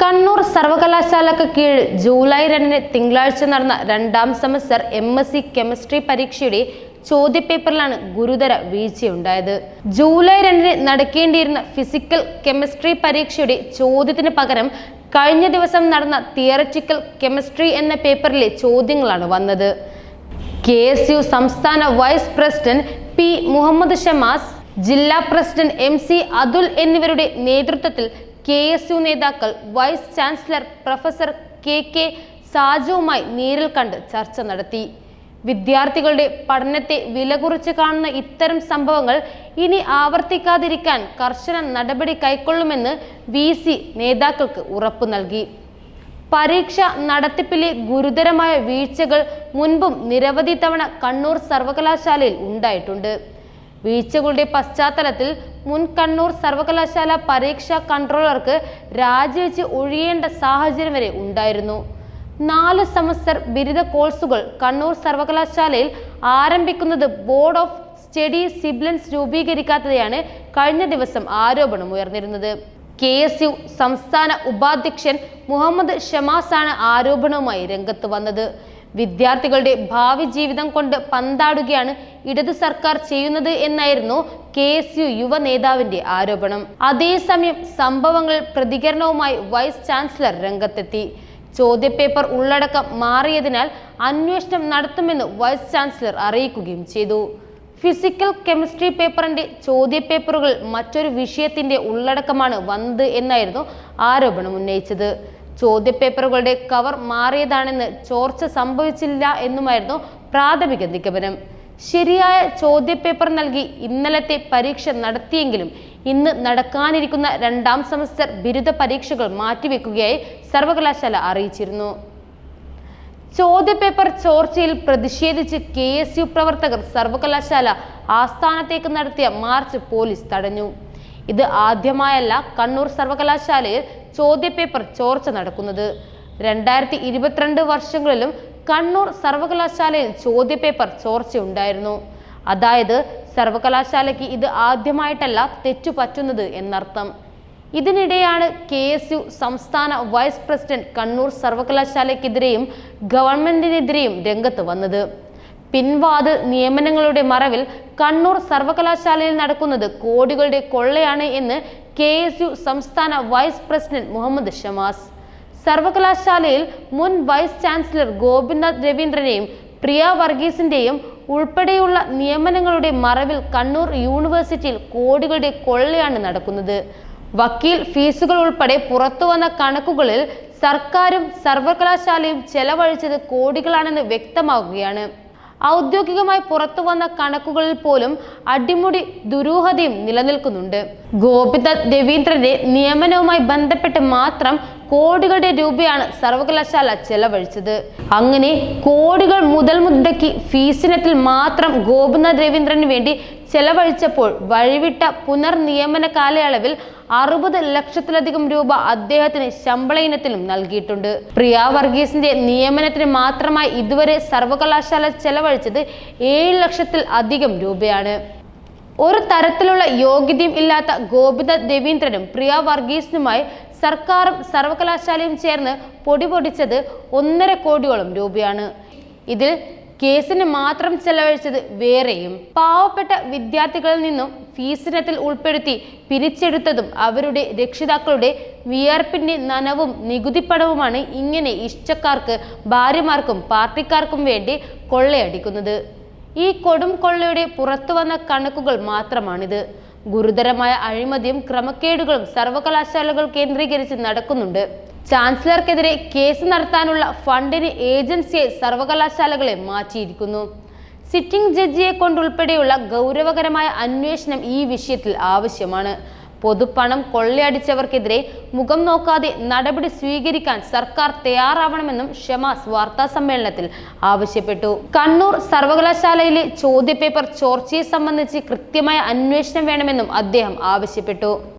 കണ്ണൂർ സർവകലാശാലക്ക് കീഴിൽ ജൂലൈ രണ്ടിന് തിങ്കളാഴ്ച നടന്ന രണ്ടാം semester M S C chemistry പരീക്ഷയുടെ ചോദ്യപേപ്പറിലാണ് ഗുരുതര വീഴ്ചയുണ്ടായത്. ജൂലൈ രണ്ടിന് നടക്കേണ്ടിയിരുന്ന ഫിസിക്കൽ കെമിസ്ട്രി പരീക്ഷയുടെ ചോദ്യത്തിന് പകരം കഴിഞ്ഞ ദിവസം നടന്ന തിയററ്റിക്കൽ കെമിസ്ട്രി എന്ന പേപ്പറിലെ ചോദ്യങ്ങളാണ് വന്നത്. കെ എസ് യു സംസ്ഥാന vice president P Muhammad Shamas ജില്ലാ പ്രസിഡന്റ് എം സി അതുൽ എന്നിവരുടെ നേതൃത്വത്തിൽ കെ എസ് യു നേതാക്കൾ vice chancellor professor K K സാജുവുമായി നേരിൽ കണ്ട് ചർച്ച നടത്തി. വിദ്യാർത്ഥികളുടെ പഠനത്തെ വിലകുറിച്ച് കാണുന്ന ഇത്തരം സംഭവങ്ങൾ ഇനി ആവർത്തിക്കാതിരിക്കാൻ കർശന നടപടി കൈക്കൊള്ളുമെന്ന് വി സി നേതാക്കൾക്ക് ഉറപ്പു നൽകി. പരീക്ഷ നടത്തിപ്പിലെ ഗുരുതരമായ വീഴ്ചകൾ മുൻപും നിരവധി തവണ കണ്ണൂർ സർവകലാശാലയിൽ ഉണ്ടായിട്ടുണ്ട്. വീഴ്ചകളുടെ പശ്ചാത്തലത്തിൽ മുൻ കണ്ണൂർ സർവകലാശാല പരീക്ഷാ കൺട്രോളർക്ക് രാജിവെച്ച് ഒഴിയേണ്ട സാഹചര്യം വരെ ഉണ്ടായിരുന്നു. നാല് സെമസ്റ്റർ ബിരുദ കോഴ്സുകൾ കണ്ണൂർ സർവകലാശാലയിൽ ആരംഭിക്കുന്നത് ബോർഡ് ഓഫ് സ്റ്റഡി സിബ്ലൻസ് രൂപീകരിക്കാത്തതെയാണ് കഴിഞ്ഞ ദിവസം ആരോപണം ഉയർന്നിരുന്നത്. കെ എസ് യു സംസ്ഥാന ഉപാധ്യക്ഷൻ മുഹമ്മദ് ഷമാസാണ് ആരോപണവുമായി രംഗത്ത് വന്നത്. വിദ്യാർത്ഥികളുടെ ഭാവി ജീവിതം കൊണ്ട് പന്താടുകയാണ് ഇടതു സർക്കാർ ചെയ്യുന്നത് എന്നായിരുന്നു കെ എസ് യു യുവ നേതാവിന്റെ ആരോപണം. അതേസമയം സംഭവങ്ങൾ പ്രതികരണവുമായി വൈസ് ചാൻസലർ രംഗത്തെത്തി. ചോദ്യപേപ്പർ ഉള്ളടക്കം മാറിയതിനാൽ അന്വേഷണം നടത്തുമെന്ന് വൈസ് ചാൻസലർ അറിയിക്കുകയും ചെയ്തു. ഫിസിക്കൽ കെമിസ്ട്രി പേപ്പറിന്റെ ചോദ്യപേപ്പറുകൾ മറ്റൊരു വിഷയത്തിന്റെ ഉള്ളടക്കമാണ് വന്നത് എന്നായിരുന്നു ആരോപണം ഉന്നയിച്ചത്. ചോദ്യപേപ്പറുകളുടെ കവർ മാറിയതാണെന്ന് ചോർച്ച സംഭവിച്ചില്ല എന്നുമായിരുന്നു പ്രാഥമിക നിഗമനം. ശരിയായ ചോദ്യപേപ്പർ നൽകി ഇന്നലത്തെ പരീക്ഷ നടത്തിയെങ്കിലും ഇന്ന് നടക്കാനിരിക്കുന്ന രണ്ടാം സെമസ്റ്റർ ബിരുദ പരീക്ഷകൾ മാറ്റിവെക്കുകയായി സർവകലാശാല അറിയിച്ചിരുന്നു. ചോദ്യപേപ്പർ ചോർച്ചയിൽ പ്രതിഷേധിച്ച് കെ എസ് യു പ്രവർത്തകർ സർവകലാശാല ആസ്ഥാനത്തേക്ക് നടത്തിയ മാർച്ച് പോലീസ് തടഞ്ഞു. ഇത് ആദ്യമായല്ല കണ്ണൂർ സർവകലാശാലയിൽ ചോദ്യപേപ്പർ ചോർച്ച നടക്കുന്നത്. രണ്ടായിരത്തി ഇരുപത്തിരണ്ട് വർഷങ്ങളിലും കണ്ണൂർ സർവകലാശാലയിൽ ചോദ്യപേപ്പർ ചോർച്ചയുണ്ടായിരുന്നു. അതായത് സർവകലാശാലയ്ക്ക് ഇത് ആദ്യമായിട്ടല്ല തെറ്റു പറ്റുന്നത് എന്നർത്ഥം. ഇതിനിടെയാണ് കെ എസ് യു സംസ്ഥാന വൈസ് പ്രസിഡന്റ് കണ്ണൂർ സർവകലാശാലയ്ക്കെതിരെയും ഗവൺമെന്റിനെതിരെയും രംഗത്ത് വന്നത്. പിൻവാതിൽ നിയമനങ്ങളുടെ മറവിൽ കണ്ണൂർ സർവകലാശാലയിൽ നടക്കുന്നത് കോടികളുടെ കൊള്ളയാണ് എന്ന് കെ എസ് യു സംസ്ഥാന വൈസ് പ്രസിഡന്റ് മുഹമ്മദ് ഷമാസ്. സർവകലാശാലയിൽ മുൻ വൈസ് ചാൻസലർ ഗോപിനാഥ് രവീന്ദ്രനെയും പ്രിയ വർഗീസിന്റെയും ഉൾപ്പെടെയുള്ള നിയമനങ്ങളുടെ മറവിൽ കണ്ണൂർ യൂണിവേഴ്സിറ്റിയിൽ കോടികളുടെ കൊള്ളയാണ് നടക്കുന്നത്. വക്കീൽ ഫീസുകൾ ഉൾപ്പെടെ പുറത്തുവന്ന കണക്കുകളിൽ സർക്കാരും സർവകലാശാലയും ചെലവഴിച്ചത് കോടികളാണെന്ന് വ്യക്തമാകുകയാണ് ഔദ്യോഗികമായി പുറത്തു വന്ന കണക്കുകളിൽ പോലും അടിമുടി ദുരൂഹതയും നിലനിൽക്കുന്നുണ്ട്. ഗോപിത രവീന്ദ്രന്റെ നിയമനവുമായി ബന്ധപ്പെട്ട് മാത്രം കോടികളുടെ രൂപയാണ് സർവകലാശാല ചെലവഴിച്ചത്. അങ്ങനെ കോടികൾ മുതൽ മുടക്കി ഫീസിനത്തിൽ മാത്രം ഗോപിനാഥ് രവീന്ദ്രന് വേണ്ടി ചെലവഴിച്ചപ്പോൾ വഴിവിട്ട പുനർനിയമന കാലയളവിൽ അറുപത് ലക്ഷത്തിലധികം രൂപ അദ്ദേഹത്തിന് ശമ്പള ഇനത്തിലും നൽകിയിട്ടുണ്ട്. പ്രിയ വർഗീസിന്റെ നിയമനത്തിന് മാത്രമായി ഇതുവരെ സർവകലാശാല ചെലവഴിച്ചത് ഏഴ് ലക്ഷത്തിൽ അധികം രൂപയാണ്. ഒരു തരത്തിലുള്ള യോഗ്യതയും ഇല്ലാത്ത ഗോപിനാഥ് രവീന്ദ്രനും പ്രിയ വർഗീസിനുമായി സർക്കാരും സർവകലാശാലയും ചേർന്ന് പൊടി പൊടിച്ചത് ഒന്നര കോടിയോളം രൂപയാണ്. ഇതിൽ കേസിന് മാത്രം ചെലവഴിച്ചത് വേറെയും. പാവപ്പെട്ട വിദ്യാർത്ഥികളിൽ നിന്നും ഫീസിനത്തിൽ ഉൾപ്പെടുത്തി പിരിച്ചെടുത്തതും അവരുടെ രക്ഷിതാക്കളുടെ വിയർപ്പിന്റെ നനവും നികുതിപ്പണവുമാണ് ഇങ്ങനെ ഇഷ്ടക്കാർക്ക് ഭാര്യമാർക്കും പാർട്ടിക്കാർക്കും വേണ്ടി കൊള്ളയടിക്കുന്നത്. ഈ കൊടും കൊള്ളയുടെ പുറത്തു വന്ന കണക്കുകൾ മാത്രമാണിത്. ഗുരുതരമായ അഴിമതിയും ക്രമക്കേടുകളും സർവകലാശാലകൾ കേന്ദ്രീകരിച്ച് നടക്കുന്നുണ്ട്. ചാൻസലർക്കെതിരെ കേസ് നടത്താനുള്ള ഫണ്ടിന് ഏജൻസിയെ സർവകലാശാലകളെ മാറ്റിയിരിക്കുന്നു. സിറ്റിംഗ് ജഡ്ജിയെ കൊണ്ടുൾപ്പെടെയുള്ള ഗൗരവകരമായ അന്വേഷണം ഈ വിഷയത്തിൽ ആവശ്യമാണ്. പൊതുപണം കൊള്ളയടിച്ചവർക്കെതിരെ മുഖം നോക്കാതെ നടപടി സ്വീകരിക്കാൻ സർക്കാർ തയ്യാറാവണമെന്നും ഷമാസ് വാർത്താ സമ്മേളനത്തിൽ ആവശ്യപ്പെട്ടു. കണ്ണൂർ സർവകലാശാലയിലെ ചോദ്യപേപ്പർ ചോർച്ചയെ സംബന്ധിച്ച് കൃത്യമായ അന്വേഷണം വേണമെന്നും അദ്ദേഹം ആവശ്യപ്പെട്ടു.